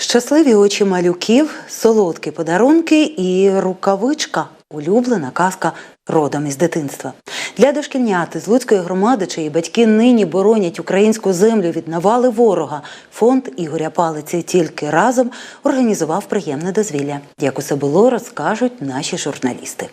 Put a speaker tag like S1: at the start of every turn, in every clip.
S1: Щасливі очі малюків, солодкі подарунки і рукавичка улюблена казка родом із дитинства. Для дошкільнят з Луцької громади, чиї батьки нині боронять українську землю від навали ворога. Фонд Ігоря Палиці тільки разом організував приємне дозвілля. Як усе було, розкажуть наші журналісти.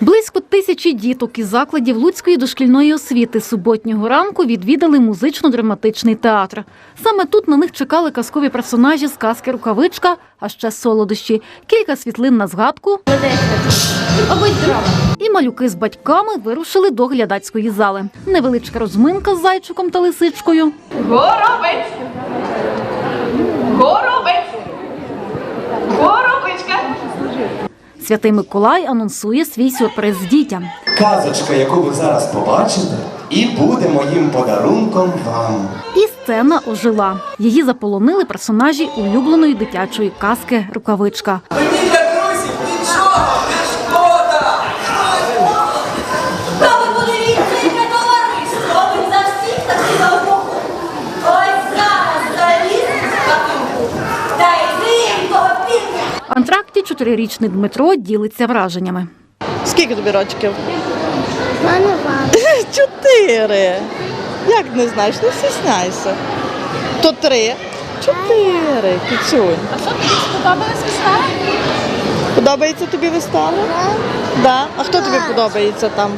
S2: Близько тисячі діток із закладів Луцької дошкільної освіти суботнього ранку відвідали музично-драматичний театр. Саме тут на них чекали казкові персонажі з казки Рукавичка, а ще солодощі, кілька світлин на згадку. І малюки з батьками вирушили до глядацької зали. Невеличка розминка з зайчиком та лисичкою.
S3: Горобець!
S2: Святий Миколай анонсує свій сюрприз дітям.
S4: Казочка, яку ви зараз побачите, і буде моїм подарунком вам.
S2: І сцена ожила. Її заполонили персонажі улюбленої дитячої казки Рукавичка.
S5: Мені для друзів нічого
S2: чотирирічний Дмитро ділиться враженнями.
S6: Скільки тобі рочків?
S7: Мене вам.
S6: Чотири. Як не знаєш, не стісняйся. То три. Чотири. Кицюнь.
S3: А що тобі сподобалась вистава?
S6: Подобається тобі вистава? Да. А хто тобі подобається там?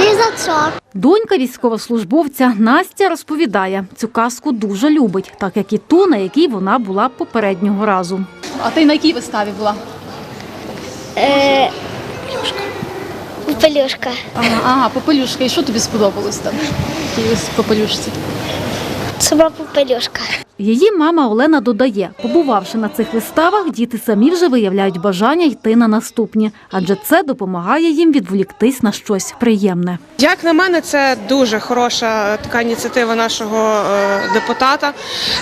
S7: Лізачок.
S2: Донька військовослужбовця Настя розповідає, цю казку дуже любить, так як і ту, на якій вона була попереднього разу.
S3: А ти на якій виставі була?
S7: Е, Пелюшка.
S3: Ага, ага попелюшка. І що тобі сподобалось там? попелюшці?
S7: Собака Пелюшка.
S2: Її мама Олена додає, побувавши на цих виставах, діти самі вже виявляють бажання йти на наступні, адже це допомагає їм відволіктись на щось приємне.
S8: Як на мене, це дуже хороша така ініціатива нашого е, депутата.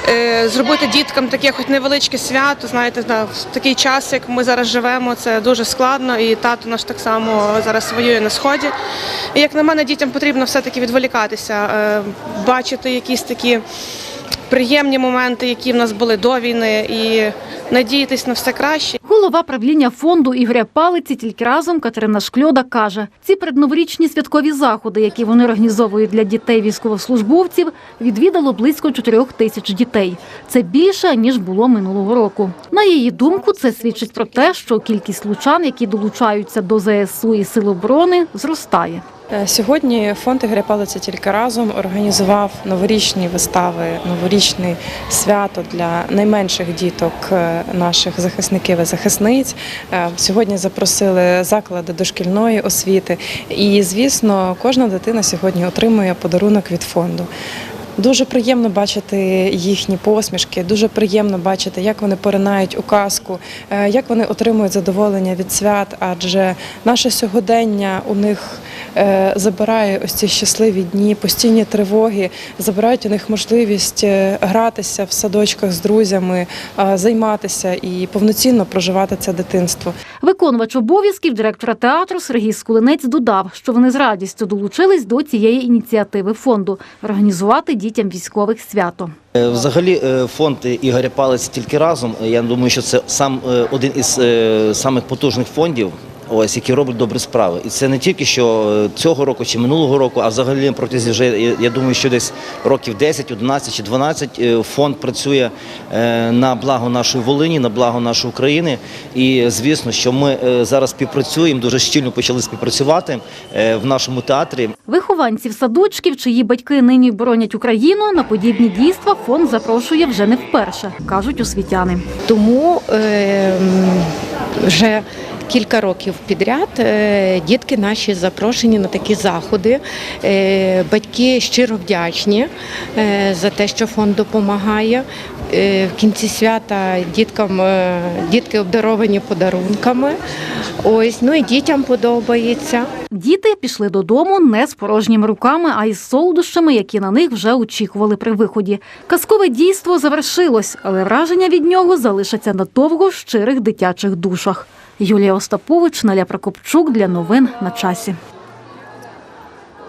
S8: Е, Зробити діткам таке хоч невеличке свято. Знаєте, на- в такий час, як ми зараз живемо, це дуже складно. І тато наш так само зараз воює на сході. І як на мене, дітям потрібно все-таки відволікатися, е, бачити якісь такі приємні моменти, які в нас були до війни, і надіятись на все краще.
S2: Голова правління фонду Ігоря Палиці тільки разом Катерина Шкльода каже, ці передноворічні святкові заходи, які вони організовують для дітей військовослужбовців, відвідало близько 4 тисяч дітей. Це більше ніж було минулого року. На її думку, це свідчить про те, що кількість лучан, які долучаються до ЗСУ і Сил оборони, зростає.
S9: Е, Сьогодні фонд Ігоря Палиця тільки разом організував новорічні вистави, новорічне свято для найменших діток е, наших захисників і захисниць. Е, Сьогодні запросили заклади дошкільної освіти. І, звісно, кожна дитина сьогодні отримує подарунок від фонду. Дуже приємно бачити їхні посмішки, дуже приємно бачити, як вони поринають у казку, е, як вони отримують задоволення від свят, адже наше сьогодення у них е, забирає ось ці щасливі дні, постійні тривоги, забирають у них можливість е, гратися в садочках з друзями, займатися і повноцінно проживати це дитинство.
S2: Виконувач обов'язків директора театру Сергій Скулинець додав, що вони з радістю долучились до цієї ініціативи фонду організувати дітям військових свято.
S10: Е, Взагалі, е, фонд Ігоря Палиці тільки разом. е, Я думаю, що це сам один із самих потужних фондів. Ось які роблять добрі справи, і це не тільки що е, цього року чи минулого року, а взагалі протягом вже я- думаю, що десь років 10, 11 чи 12 е, фонд працює е, на благо нашої Волині, на благо нашої України. І звісно, що ми зараз співпрацюємо, дуже щільно почали співпрацювати в нашому театрі.
S2: Вихованців садочків, чиї батьки нині боронять Україну, на подібні дійства фонд запрошує вже не вперше, кажуть освітяни.
S11: Тому е, вже кілька років підряд е, дітки наші запрошені на такі заходи. Е, Батьки щиро вдячні е, за те, що фонд допомагає. В кінці свята діткам дітки обдаровані подарунками. Ось ну і дітям подобається.
S2: Діти пішли додому не з порожніми руками, а із солодощами, які на них вже очікували при виході. Казкове дійство завершилось, але враження від нього залишаться надовго в щирих дитячих душах. Юлія Остапович, Наля Прокопчук для новин на часі.